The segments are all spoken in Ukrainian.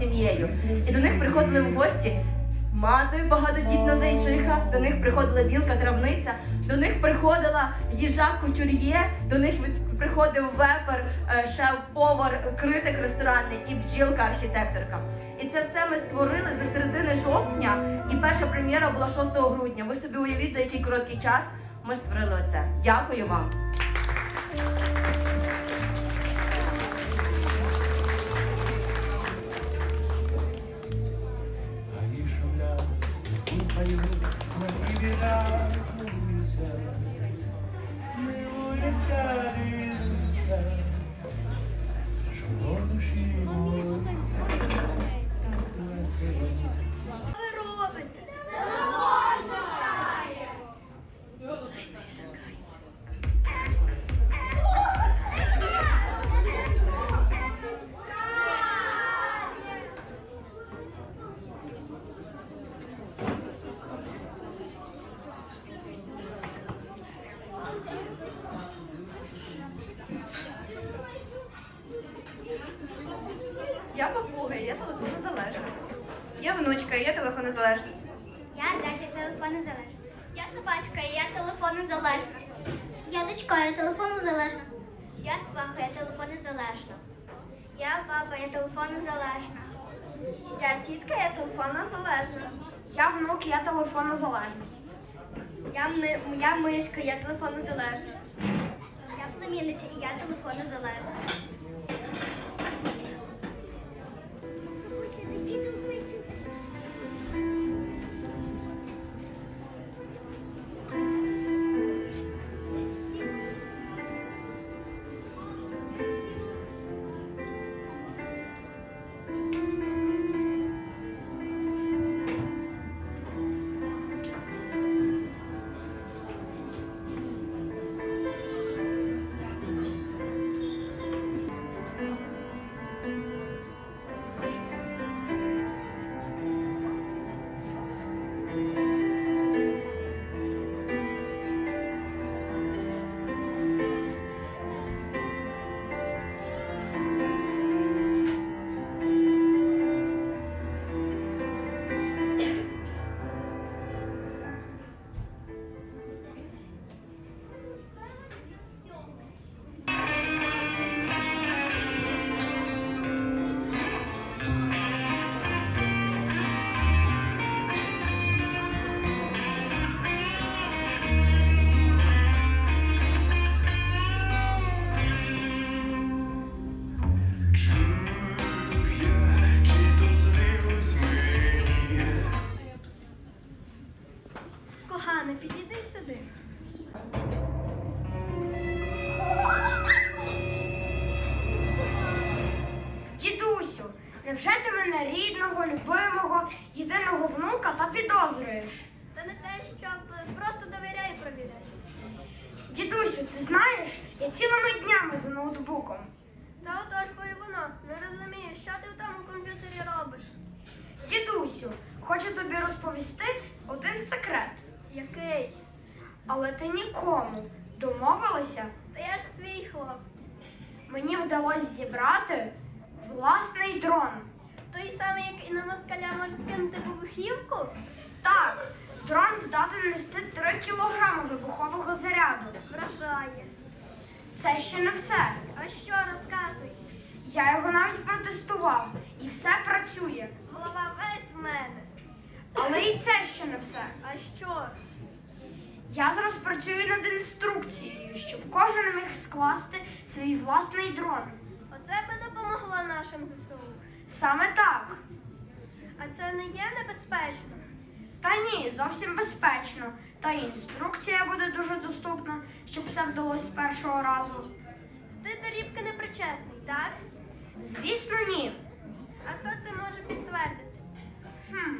сім'єю. І до них приходили в гості мати багатодітна зайчиха, до них приходила білка травниця, до них приходила їжак кутюр'є, до них приходив вепер, е, шеф-повар, критик ресторанний і бджілка архітекторка. І це все ми створили за середини жовтня, і перша прем'єра була 6 грудня. Ви собі уявіть, за який короткий час ми створили оце. Дякую вам. Miluisa, Miluisa, Miluisa. Я телефонозалежна. Я зятя телефону залежна. Я собачка, і я телефону залежна. Я дочка, я телефону залежна. Я сваха, я телефону залежна. Я баба, я телефону залежна. Я тітка, я телефону залежна. Я внук, я телефонозалежна. Я, ми, я мишка, я телефону залежна. Я племінниця, і я телефону Та не те, щоб просто довіряй і провіряй. Дідусю, ти знаєш, я цілими днями за ноутбуком. Та отож бо і воно. Не розумію, що ти в тому комп'ютері робиш. Дідусю, хочу тобі розповісти один секрет. Який? Але ти нікому домовилася, Та я ж свій хлопець. мені вдалося зібрати власний дрон. Той самий, як і на москаля може скинути вибухівку? Так, дрон здатен нести 3 кілограми вибухового заряду. Вражає. Це ще не все. А що розказуй? Я його навіть протестував, і все працює. Голова весь в мене. Але і це ще не все. А що? Я зараз працюю над інструкцією, щоб кожен міг скласти свій власний дрон. Оце би допомогло нашим ЗСУ. Саме так. А це не є небезпечно? Та ні, зовсім безпечно. Та й інструкція буде дуже доступна, щоб все вдалося з першого разу. Ти до рібки не причетний, так? Звісно, ні. А хто це може підтвердити? Хм.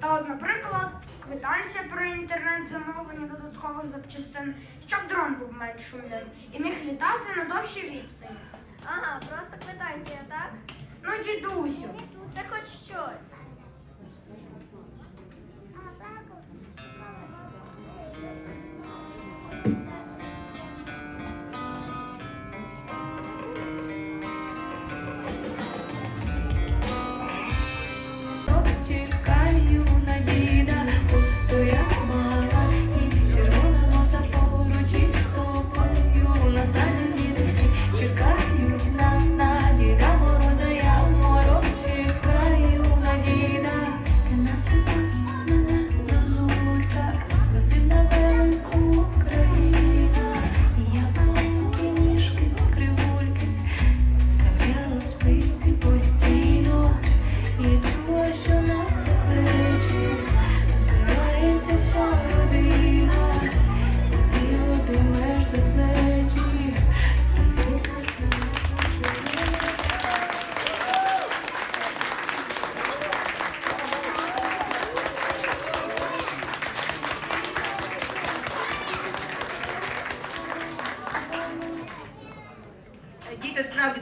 Та от, наприклад, квитанція про інтернет-замовлення додаткових запчастин, щоб дрон був менш шумним і міг літати на довші відстані. Ага, просто квитанція, так? Ну, дідусю, Та хоч щось. Thank you.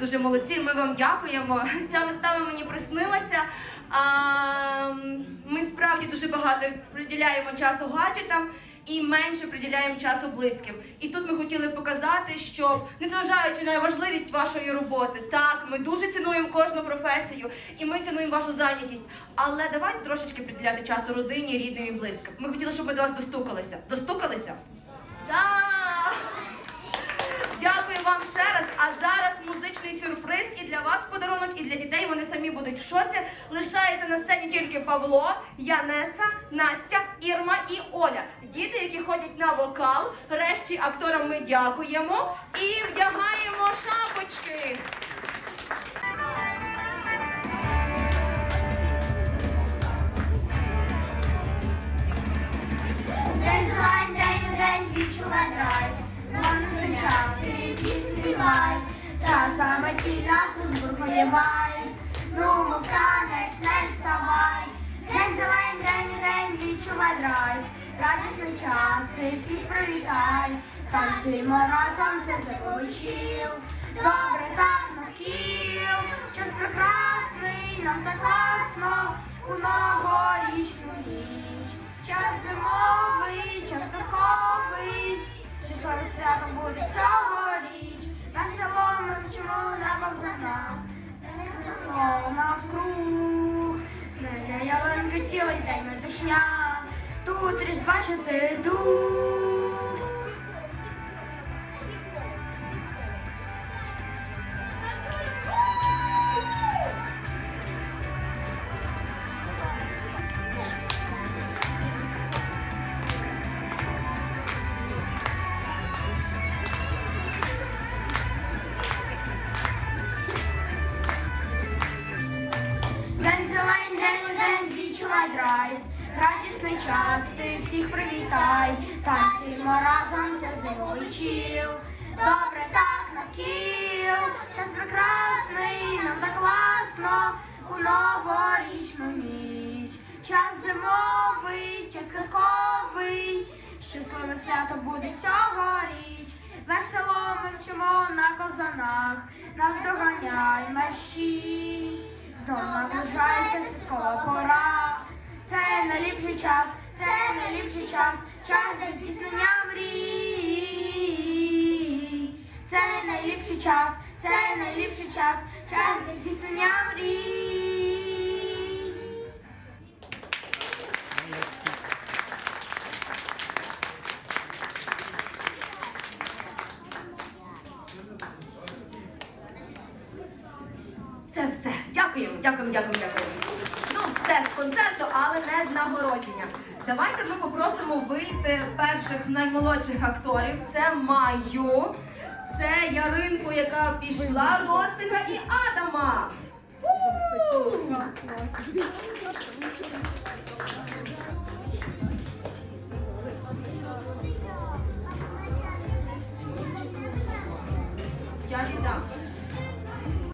Дуже молодці. Ми вам дякуємо. Ця вистава мені приснилася. Ми справді дуже багато приділяємо часу гаджетам і менше приділяємо часу близьким. І тут ми хотіли показати, що незважаючи на важливість вашої роботи, так, ми дуже цінуємо кожну професію і ми цінуємо вашу зайнятість. Але давайте трошечки приділяти часу родині, рідним і близьким. Ми хотіли, щоб ми до вас достукалися. Достукалися? Так! Дякую вам ще раз. А зараз сюрприз і для вас подарунок, і для дітей. Вони самі будуть в шоці. Лишається на сцені тільки Павло, Янеса, Настя, Ірма і Оля. Діти, які ходять на вокал. Решті акторам ми дякуємо і вдягаємо шапочки. День злань, день у день відчувай драйв, нас не збургоєвай, Ну, мов танець, не вставай, День зелень, день день драйв, Радісний час, ти всіх привітай, Танцюємо разом, це заповичів, Добре так навкіл, час прекрасний, нам так класно, у новорічну ніч. Час зимовий, час казковий, щасливе свято буде цьогоріч. На село ми на ковзанах, навкруг, не ялинка цілий день метушня, тут різдва чотири йдуть. Драйв, радісний час, ти всіх привітай, танцюємо разом, це зимовий чіл. Добре так навкіл, час прекрасний, нам так класно, у новорічну ніч. Час зимовий, час казковий, щасливе свято буде цьогоріч. Весело ми вчимо на ковзанах, нас доганяй мерщій. Знов наближається святкова пора. Це найліпший час, це найліпший час, час для здійснення мрій. Це найліпший час, це найліпший час, час для здійснення мрій. Давайте ми попросимо вийти перших наймолодших акторів. Це Маю, це Яринку, яка пішла, Ростика і Адама. Я віддам.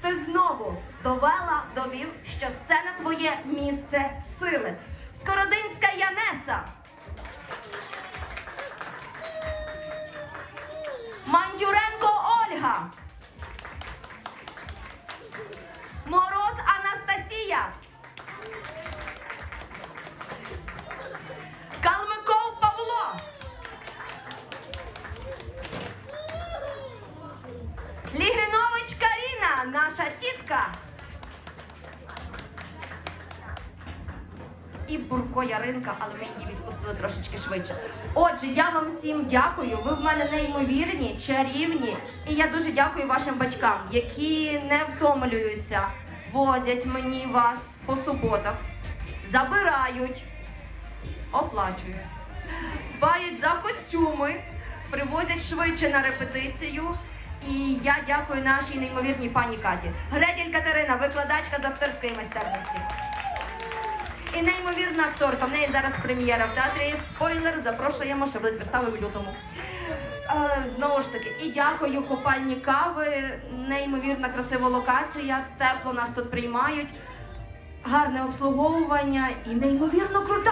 Ти знову довела, довів, що сцена твоє місце сили. Скородинська Янеса. І Бурко Яринка, але ми її відпустили трошечки швидше. Отже, я вам всім дякую. Ви в мене неймовірні, чарівні. І я дуже дякую вашим батькам, які не втомлюються, возять мені вас по суботах, забирають, оплачують, дбають за костюми, привозять швидше на репетицію. І я дякую нашій неймовірній пані Каті. Греділь Катерина, викладачка з акторської майстерності. І неймовірна акторка. В неї зараз прем'єра в театрі. Спойлер, запрошуємо, що будуть вистави в лютому. Е, знову ж таки, і дякую купальні кави. Неймовірна красива локація. Тепло нас тут приймають. Гарне обслуговування і неймовірно крута.